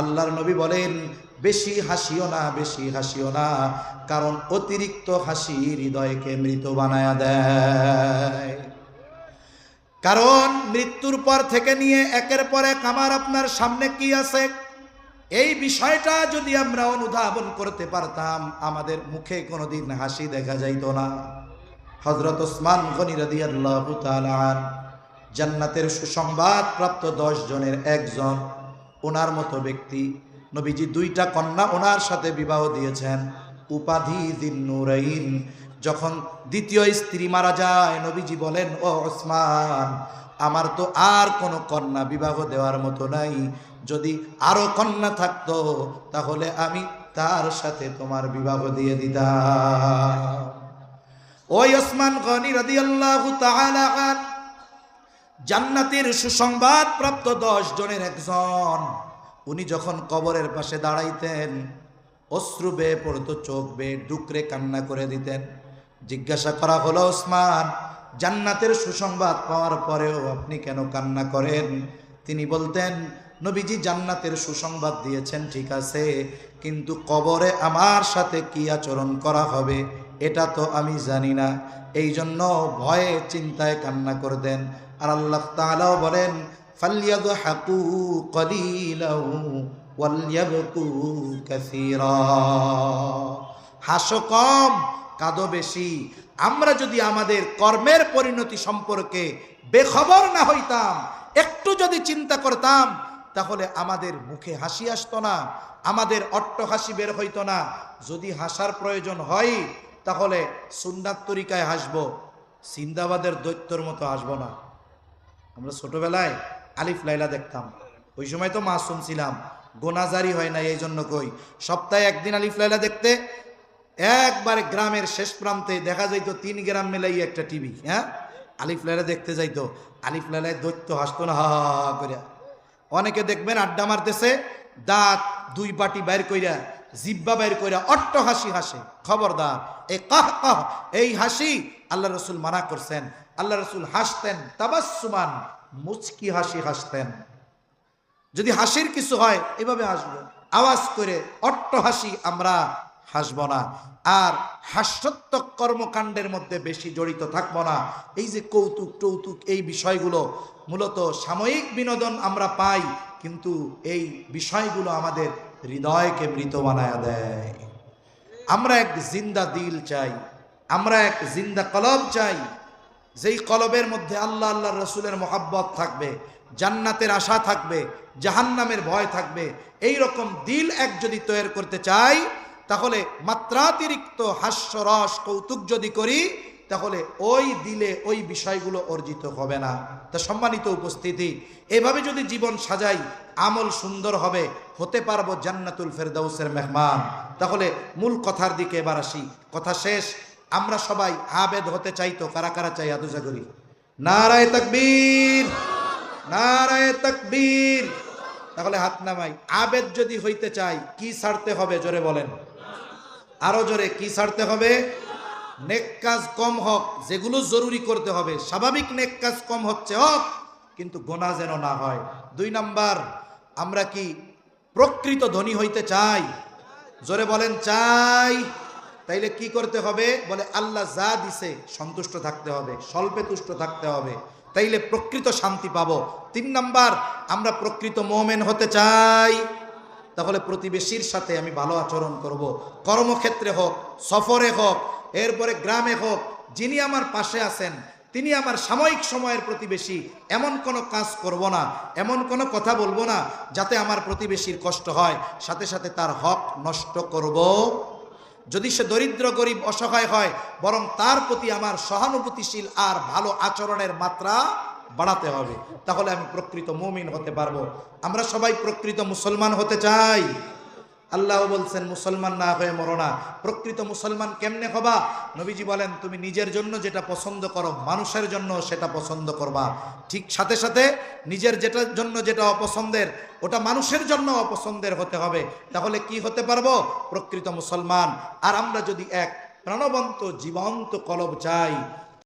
আল্লাহর নবী বলেন, বেশি হাসিও না, বেশি হাসিও না, কারণ অতিরিক্ত হাসি হৃদয়কে মৃত বানায়া দেয়। কারণ মৃত্যুর পর থেকে নিয়ে একের পর এক আমার আপনার সামনে কি আছে? এই বিষয়টা যদি আমরা অনুধাবন করতে পারতাম, আমাদের মুখে কোনোদিন হাসি দেখা যাইত না। হজরত ওসমান গনি আল্লাহ জান্নাতের সুসংবাদ প্রাপ্ত দশ জনের একজন ওনার মতো ব্যক্তি। নবীজি দুইটা কন্যা ওনার সাথে বিবাহ দিয়েছেন। উপাধি দিন যখন দ্বিতীয় স্ত্রী মারা যায়, নবীজি বলেন, ও ওসমান, আমার তো আর কোনো কন্যা বিবাহ দেওয়ার মতো নাই। যদি আরও কন্যা থাকতো, তাহলে আমি তার সাথে তোমার বিবাহ দিয়ে দিতাম। ওই ওসমান গনি রাদিয়াল্লাহু তাআলা আন জান্নাতের সুসংবাদ প্রাপ্ত দশ জনের একজন। উনি যখন কবরের পাশে দাঁড়াইতেন, অশ্রু বেয়ে পড়তো, চোখ বেয়ে ডুকরে কান্না করে দিতেন। জিজ্ঞাসা করা হলো, ওসমান, জান্নাতের সুসংবাদ পাওয়ার পরেও আপনি কেন কান্না করেন? তিনি বলতেন, নবীজি জান্নাতের সুসংবাদ দিয়েছেন, ঠিক আছে, কিন্তু কবরে আমার সাথে কি আচরণ করা হবে, এটা তো আমি জানি না। এই জন্য ভয়ে, চিন্তায় কান্না করতেন। আর আল্লাহ তাআলাও বলেন ফালিয়াদ হাকু কলিলাউ ওয়ালিয়াবকু কাসীরা। হাসো কম, কাঁদো বেশি। আমরা যদি আমাদের কর্মের পরিণতি সম্পর্কে বেখবর না হইতাম, একটু যদি চিন্তা করতাম, তাহলে আমাদের মুখে হাসি আসতো না, আমাদের অট্ট হাসি বের হইতো না। যদি হাসার প্রয়োজন হয়, তাহলে সুন্নাত তরিকায় হাসবো সিন্দাবাদের দৈত্যর মতো হাসবো না। আমরা ছোটবেলায় আলিফ লাইলা দেখতাম। ওই সময় তো মাসুম ছিলাম। গোনাজারি হয় না এই জন্য কই। সপ্তাহে একদিন আলিফ লাইলা দেখতে, একবারে গ্রামের শেষ প্রান্তে দেখা যাইতো তিন গ্রাম মেলাই একটা টিভি হ্যাঁ? আলিফ লাইলা দেখতে যাইতো। আলিফ লাইলায় দৈত্য হাসতো না, হা করে অনেকে দেখবেন আড্ডা মারতেছে, দাঁত দুই বাটি বাইর কইরা, জিব্বা বাইর কইরা, অট্ট হাসি হাসে। খবরদার এই কাহ কাহ, এই হাসি আল্লাহ রসুল মানা করছেন। আল্লাহ রসুল হাসতেন তাবাসুমান মুচকি হাসি হাসতেন। যদি হাসির কিছু হয়, এভাবে হাসবো। আওয়াজ করে অট্ট হাসি আমরা হাসব না। আর হাস্যাত্মক কর্মকাণ্ডের মধ্যে বেশি জড়িত থাকব না। এই যে কৌতুক, টৌতুক, এই বিষয়গুলো মূলত সাময়িক বিনোদন আমরা পাই, কিন্তু এই বিষয়গুলো আমাদের হৃদয়কে মৃত বানায় দেয়। আমরা এক জিন্দা দিল চাই, আমরা এক জিন্দা কলম চাই যেই কলবের মধ্যে আল্লাহ আল্লাহ রসুলের মোহাব্বত থাকবে, জান্নাতের আশা থাকবে, জাহান্নামের ভয় থাকবে এই রকম দিল এক যদি তৈরি করতে চাই, তাহলে মাত্রাতিরিক্ত হাস্যরস কৌতুক যদি করি, তাহলে ওই দিলে ওই বিষয়গুলো অর্জিত হবে না। তা সম্মানিত উপস্থিতি, এভাবে যদি জীবন সাজাই, আমল সুন্দর হবে, হতে পারব জান্নাতুল ফেরদাউসের মেহমান। তাহলে মূল কথার দিকে এবার আসি। কথা শেষ আমরা সবাই আবেদ হতে চাইতো কারা কারা চাই আদুজা করি নারায় তকবীর নারায় তকবীর। তাহলে হাত নামাই। আবেদ যদি হইতে চাই, কি ছাড়তে হবে, জোরে বলেন। আরও জোরে, কি ছাড়তে হবে? নেক কাজ কম হোক, যেগুলো জরুরি করতে হবে। স্বাভাবিক নেক কাজ কম হচ্ছে হোক, কিন্তু গোনা যেন না হয়। দুই নাম্বার, আমরা কি প্রকৃত ধনী হইতে চাই? জোরে বলেন, চাই। তাইলে কি করতে হবে? বলে, আল্লাহ যা দিছে সন্তুষ্ট থাকতে হবে, স্বল্পে তুষ্ট থাকতে হবে। তাইলে প্রকৃত শান্তি পাবো। তিন নাম্বার, আমরা প্রকৃত মোমেন হতে চাই। তাহলে প্রতিবেশীর সাথে আমি ভালো আচরণ করব। কর্মক্ষেত্রে হোক, সফরে হোক, এরপরে গ্রামে হোক, যিনি আমার পাশে আছেন, তিনি আমার সাময়িক সময়ের প্রতিবেশী, এমন কোনো কাজ করব না, এমন কোনো কথা বলব না, যাতে আমার প্রতিবেশীর কষ্ট হয়, সাথে সাথে তার হক নষ্ট করব। যদি সে দরিদ্র, গরিব, অসহায় হয়, বরং তার প্রতি আমার সহানুভূতিশীল আর ভালো আচরণের মাত্রা বাড়াতে হবে। তাহলে আমি প্রকৃত মুমিন হতে পারব। আমরা সবাই প্রকৃত মুসলমান হতে চাই। আল্লাহ বলছেন, মুসলমান না হয়ে মরো না। প্রকৃত মুসলমান কেমনে হবা? নবীজি বলেন, তুমি নিজের জন্য যেটা পছন্দ করো, মানুষের জন্য সেটা পছন্দ করবা। ঠিক সাথে সাথে নিজের যেটার জন্য যেটা অপছন্দের, ওটা মানুষের জন্য অপছন্দের হতে হবে। তাহলে কি হতে পারব? প্রকৃত মুসলমান। আর আমরা যদি এক প্রাণবন্ত, জীবন্ত কলব চাই